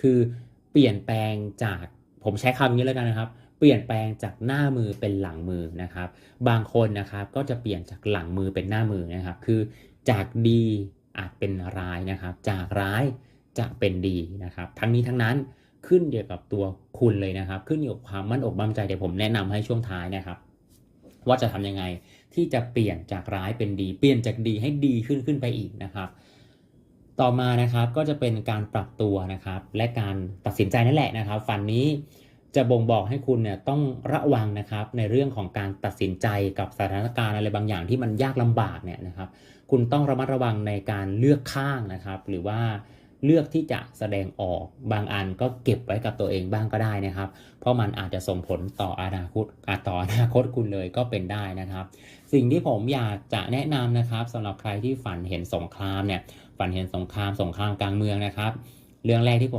คือเปลี่ยนแปลงจากผมใช้คำนี้แล้วกันนะครับ เปลี่ยนแปลงจากหน้ามือเป็นหลังมือนะครับ บางคนนะครับก็จะเปลี่ยนจากหลังมือเป็นหน้ามือนะครับ คือจากดีอาจเป็นร้ายนะครับ จากร้ายจะเป็นดีนะครับ ทั้งนี้ทั้งนั้นขึ้นอยู่กับตัวคุณเลยนะครับ ขึ้นอยู่กับความมั่นอกมั่นใจเดี๋ยวผมแนะนำให้ช่วงท้ายนะครับ ว่าจะทำยังไงที่จะเปลี่ยนจากร้ายเป็นดี เปลี่ยนจากดีให้ดีขึ้นขึ้นไปอีกนะครับ ต่อมานะครับก็จะเป็นการปรับตัวนะครับ และการตัดสินใจนั่นแหละนะครับ ฝันนี้จะบ่งบอกให้คุณเนี่ยต้องระวังนะครับในเรื่องของการตัดสินใจกับสถานการณ์อะไรบางอย่างที่มันยากลำบากเนี่ยนะครับ คุณต้องระมัดระวังในการเลือกข้างนะครับ หรือว่า เลือกที่จะแสดงออกบางอันก็เก็บไว้กับตัวเองบ้างก็ได้นะครับ เพราะมันอาจจะส่งผลต่ออนาคตอาต่ออนาคตคุณเลยก็เป็นได้นะครับ สิ่งที่ผมอยากจะแนะนำนะครับสำหรับใครที่ฝันเห็นสงครามเนี่ยฝันเห็นสงครามสงครามกลางเมืองนะครับ เรื่องแรกที่ผม